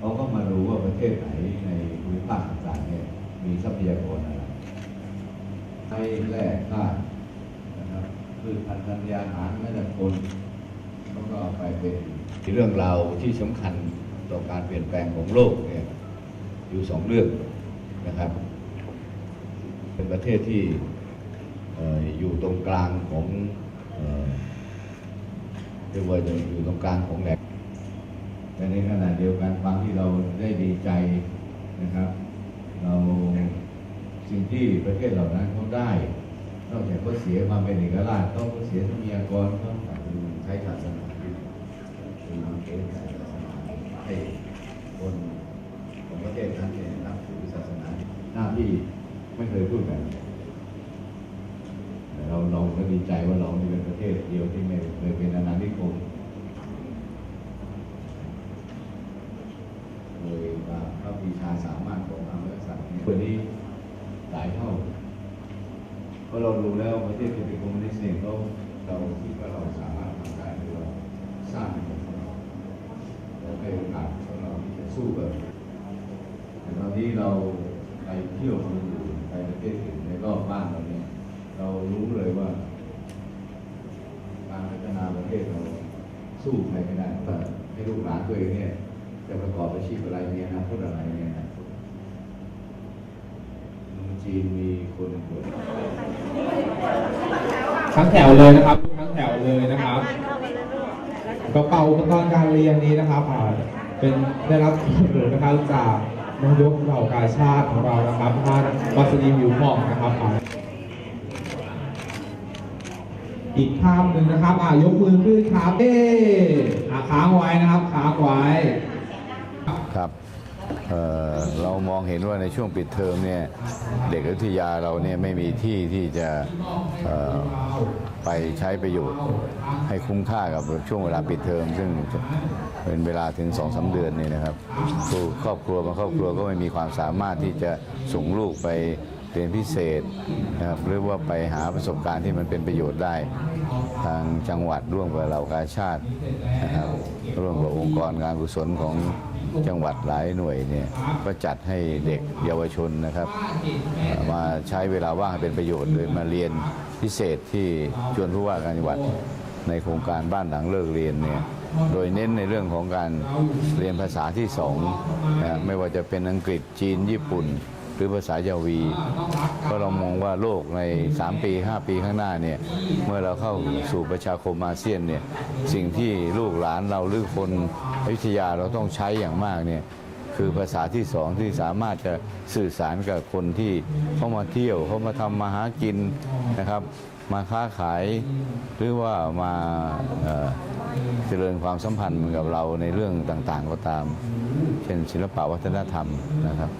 เขาก็มาดูว่าประเทศไหนในภูมิภาคต่างๆเนี่ยมีทรัพยากรอะไรให้แร่ธาตุนะครับพืชพันธุ์ธัญญาหารแม้แต่คนเขาก็ไปเป็นเรื่องราวที่สำคัญต่อการเปลี่ยนแปลงของโลกเนี่ยอยู่สองเรื่องนะครับ เป็นประเทศที่ออยู่ตรงกลางของเรียกว่าจะอยู่ตรงกลางของแหล่ง แต่ในขณะเดียวกันความที่เราได้ดีใจนะครับ เราสิ่งที่ประเทศเหล่านั้นเขาได้ นอกจากเขาเสียความเป็นเอกราชเขาก็เสียทรัพยากรเขาใช้ศาสนาคือเกณฑ์ศาสนาให้คนของประเทศนั้นเนี่ยนับถือศาสนาหน้าที่ไม่เคยพูดแบบนี้เราเราก็ดีใจว่าเรานี่เป็นประเทศเดียวที่ไม่เคยเป็นอาณานิคม โดย ว่าพระปีชาสามารถของพระมหากษัตริย์เนี่ยตัวนี้หลายเท่าเพราะเราดูแล้วประเทศที่เป็นคอมมิวนิสต์เนี่ยเขาเราคิดว่าเราสามารถทำได้หรือเราสร้างเป็นของเราเราให้โอกาสของเราที่จะสู้กับแต่ตอนนี้เราไปเที่ยวเมืองอื่นไปประเทศอื่นในรอบบ้านเราเนี่ยเรารู้เลยว่า การพัฒนาประเทศเราสู้ใครไม่ได้แต่ให้ลูกหลานตัวเองเนี่ย จะประกอบอาชีพอะไรเนี่ยนะพูดอะไรเนี่ยนะจีนมีคนทั้งแถวเลยนะครับทั้งแถวเลยนะครับกระเป๋าอุปกรณ์การเรียนนี้นะครับอ่าเป็นได้รับสนับสนุนนะครับจากนายกเหล่ากาชาติของเรานะครับท่านวัสดีวิวหมองนะครับอ่าอีกภาพหนึ่งนะครับอ่ายกมือขึ้นครับเอ๊อ่าค้างไว้นะครับค้างไว้ องเห็นว่าในช่วงปิดเทอมเนี่ยเด็กอยุธยาเราเนี่ยไม่มีที่ที่จะไปใช้ประโยชน์ ให้คุ้มค่ากับช่วงเวลาปิดเทอม ซึ่งเป็นเวลาถึงสองสาเดือนเนี่ยนะครับครูครอบครัวบางครอบครัวก็ไม่มีความสามารถที่จะส่งลูกไปเรียนพิเศษนะครับหรือว่าไปหาประสบการณ์ที่มันเป็นประโยชน์ได้ ทางจังหวัดร่วมกับเรากาชาตินะครับร่วมกับองค์กรการกุศลของ จังหวัดหลายหน่วยเนี่ยก็จัดให้เด็กเยาวชนนะครับ มาใช้เวลาว่างให้เป็นประโยชน์โดยมาเรียนพิเศษที่ชวนผู้ว่าการจังหวัดในโครงการบ้านหลังเลิกเรียนเนี่ยโดยเน้นในเรื่องของการเรียนภาษาที่สองนะไม่ว่าจะเป็นอังกฤษจีนญี่ปุ่น รือภาษายาวีเพราะเรามองว่าโลกใน 3 ปี 5 ปีข้างหน้าเนี่ยเมื่อเราเข้าสู่ประชาคมอาเซียนเนี่ยสิ่งที่ลูกหลานเราหรือคนอยุธยาเราต้องใช้อย่างมากเนี่ยคือภาษาที่สองที่สามารถจะสื่อสารกับคนที่เขามาเที่ยวเขามาทำมาหากินนะครับ มาค้าขาย หรือว่ามาเอ่อเจริญความสัมพันธ์กับเราในเรื่องต่างๆก็ตาม เช่นศิลปะวัฒนธรรมนะครับ